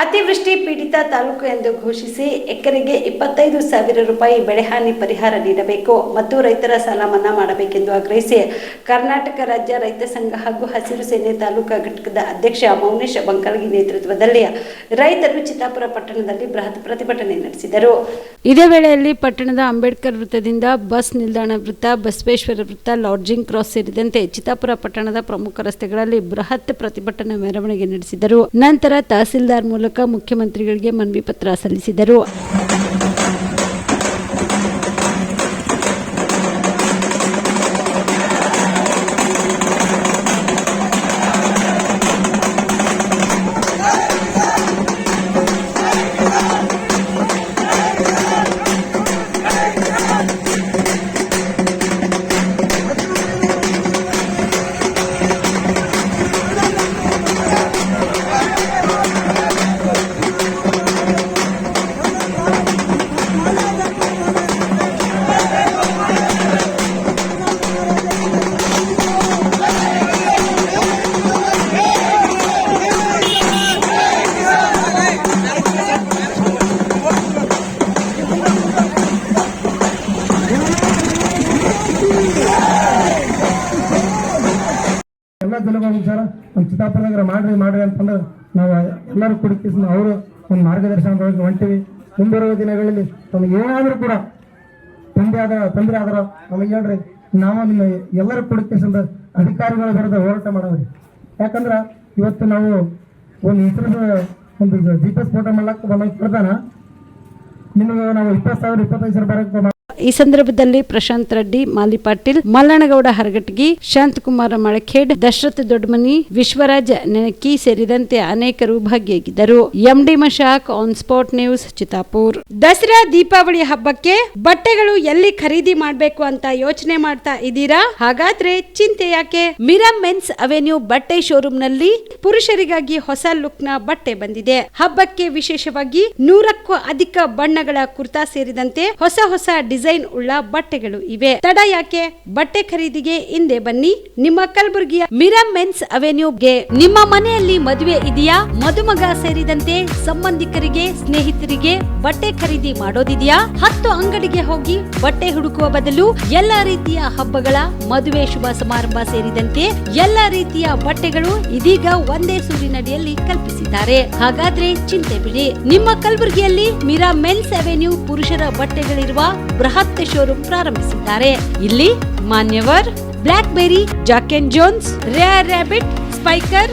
ಅತಿವೃಷ್ಟಿ ಪೀಡಿತ ತಾಲೂಕು ಎಂದು ಘೋಷಿಸಿ ಎಕರೆಗೆ ಇಪ್ಪತ್ತೈದು ಸಾವಿರ ರೂಪಾಯಿ ಬೆಳೆಹಾನಿ ಪರಿಹಾರ ನೀಡಬೇಕು ಮತ್ತು ರೈತರ ಸಾಲ ಮನ್ನಾ ಮಾಡಬೇಕೆಂದು ಆಗ್ರಹಿಸಿ ಕರ್ನಾಟಕ ರಾಜ್ಯ ರೈತ ಸಂಘ ಹಾಗೂ ಹಸಿರು ಸೇನೆ ತಾಲೂಕಾ ಘಟಕದ ಅಧ್ಯಕ್ಷ ಮೌನೇಶ್ ಬಂಕಲ್ಗಿ ನೇತೃತ್ವದಲ್ಲಿ ರೈತರು ಚಿತ್ತಾಪುರ ಪಟ್ಟಣದಲ್ಲಿ ಬೃಹತ್ ಪ್ರತಿಭಟನೆ ನಡೆಸಿದರು. ಇದೇ ವೇಳೆಯಲ್ಲಿ ಪಟ್ಟಣದ ಅಂಬೇಡ್ಕರ್ ವೃತ್ತದಿಂದ ಬಸ್ ನಿಲ್ದಾಣ ವೃತ್ತ, ಬಸವೇಶ್ವರ ವೃತ್ತ, ಲಾಡ್ಜಿಂಗ್ ಕ್ರಾಸ್ ಸೇರಿದಂತೆ ಚಿತ್ತಾಪುರ ಪಟ್ಟಣದ ಪ್ರಮುಖ ರಸ್ತೆಗಳಲ್ಲಿ ಬೃಹತ್ ಪ್ರತಿಭಟನಾ ಮೆರವಣಿಗೆ ನಡೆಸಿದರು. ನಂತರ ತಹಸೀಲ್ದಾರ್ ಮೂಲಕ ಮುಖ್ಯಮಂತ್ರಿಗಳಿಗೆ ಮನವಿ ಪತ್ರ ಸಲ್ಲಿಸಿದರು. ಎಲ್ಲ ಜನಗಳು ವಿಚಾರ ನಮ್ಮ ಚಿತ್ತಾಪುರದಾಗ ಮಾಡ್ರಿ ಮಾಡ್ರಿ ಅಂತಂದ್ರೆ ನಾವು ಎಲ್ಲರೂ ಕುಡಿಕಿಸ್ ಅವರು ಒಂದು ಮಾರ್ಗದರ್ಶನದೊಳಗೆ ಹೊಂಟಿವಿ. ಮುಂಬರುವ ದಿನಗಳಲ್ಲಿ ತಮಗೆ ಏನಾದರೂ ಕೂಡ ತೊಂದರೆ ಆದ ತೊಂದರೆ ಆದ್ರ ನಮಗೆ ಹೇಳ್ರಿ, ನಾವು ನಿಮ್ಮ ಎಲ್ಲರೂ ಕುಡಿಕಿಸಿಂದ ಅಧಿಕಾರಿಗಳ ವಿರುದ್ಧ ಹೋರಾಟ ಮಾಡೋದ್ರಿ. ಯಾಕಂದ್ರೆ ಇವತ್ತು ನಾವು ಒಂದು ಇತರದ ಒಂದು ಜಿ ಪಿ ಎಸ್ ಫೋಟೋ ಕೊಡ್ತಾನ ನಿಮಗೆ ನಾವು ಇಪ್ಪತ್ತು ಸಾವಿರ ಇಪ್ಪತ್ತೈದು ಸಾವಿರ ಬರಕ್ಕೆ ಈ ಸಂದರ್ಭದಲ್ಲಿ ಪ್ರಶಾಂತ್ ರೆಡ್ಡಿ, ಮಾಲಿ ಪಾಟೀಲ್, ಮಲ್ಲನಗೌಡ ಹರಗಟಗಿ, ಶಾಂತಕುಮಾರ ಮಳಖೇಡ್, ದಶರಥ ದೊಡ್ಡಮನಿ ವಿಶ್ವರಾಜ್ ನೆನಕಿ ಸೇರಿದಂತೆ ಅನೇಕರು ಭಾಗಿಯಾಗಿದ್ದರು. MD Mashak on spot news Chitapur Dasara Deepavali ಹಬ್ಬಕ್ಕೆ ಬಟ್ಟೆಗಳು ಎಲ್ಲಿ ಖರೀದಿ ಮಾಡಬೇಕು ಅಂತ ಯೋಚನೆ ಮಾಡ್ತಾ ಇದ್ದೀರಾ? ಹಾಗಾದ್ರೆ ಚಿಂತೆ ಯಾಕೆ? ಮಿರಾ ಮೆನ್ಸ್ ಅವೆನ್ಯೂ ಬಟ್ಟೆ ಶೋರೂಮ್ನಲ್ಲಿ ಪುರುಷರಿಗಾಗಿ ಹೊಸ ಲುಕ್ನ ಬಟ್ಟೆ ಬಂದಿದೆ. ಹಬ್ಬಕ್ಕೆ ವಿಶೇಷವಾಗಿ ನೂರಕ್ಕೂ ಅಧಿಕ ಬಣ್ಣಗಳ ಕುರ್ತಾ ಸೇರಿದಂತೆ ಹೊಸ ಹೊಸ ಉಳ್ಳ ಬಟ್ಟೆಗಳು ಇವೆ. ತಡ ಯಾಕೆ? ಬಟ್ಟೆ ಖರೀದಿಗೆ ಹಿಂದೆ ಬನ್ನಿ. ನಿಮ್ಮ ಕಲಬುರಗಿಯ ಮಿರಾ ಮೆನ್ಸ್ ಅವೆನ್ಯೂಗೆ ನಿಮ್ಮ ಮನೆಯಲ್ಲಿ ಮದುವೆ ಇದೆಯಾ? ಮದುಮಗ ಸೇರಿದಂತೆ ಸಂಬಂಧಿಕರಿಗೆ, ಸ್ನೇಹಿತರಿಗೆ ಬಟ್ಟೆ ಖರೀದಿ ಮಾಡೋದಿದೆಯಾ? ಹತ್ತು ಅಂಗಡಿಗೆ ಹೋಗಿ ಬಟ್ಟೆ ಹುಡುಕುವ ಬದಲು ಎಲ್ಲಾ ರೀತಿಯ ಹಬ್ಬಗಳ ಮದುವೆ ಶುಭ ಸಮಾರಂಭ ಸೇರಿದಂತೆ ಎಲ್ಲಾ ರೀತಿಯ ಬಟ್ಟೆಗಳು ಇದೀಗ ಒಂದೇ ಸೂರಿನಡಿಯಲ್ಲಿ ಕಲ್ಪಿಸಿದ್ದಾರೆ. ಹಾಗಾದ್ರೆ ಚಿಂತೆ ಬಿಡಿ. ನಿಮ್ಮ ಕಲಬುರಗಿಯಲ್ಲಿ ಮಿರಾ ಮೆನ್ಸ್ ಅವೆನ್ಯೂ ಪುರುಷರ ಬಟ್ಟೆಗಳಿರುವ ಬೃಹತ್ ಶೋರೂಮ್ ಪ್ರಾರಂಭಿಸಿದ್ದಾರೆ. ಇಲ್ಲಿ Manyavar Blackberry Jack and Jones Rare Rabbit Spykar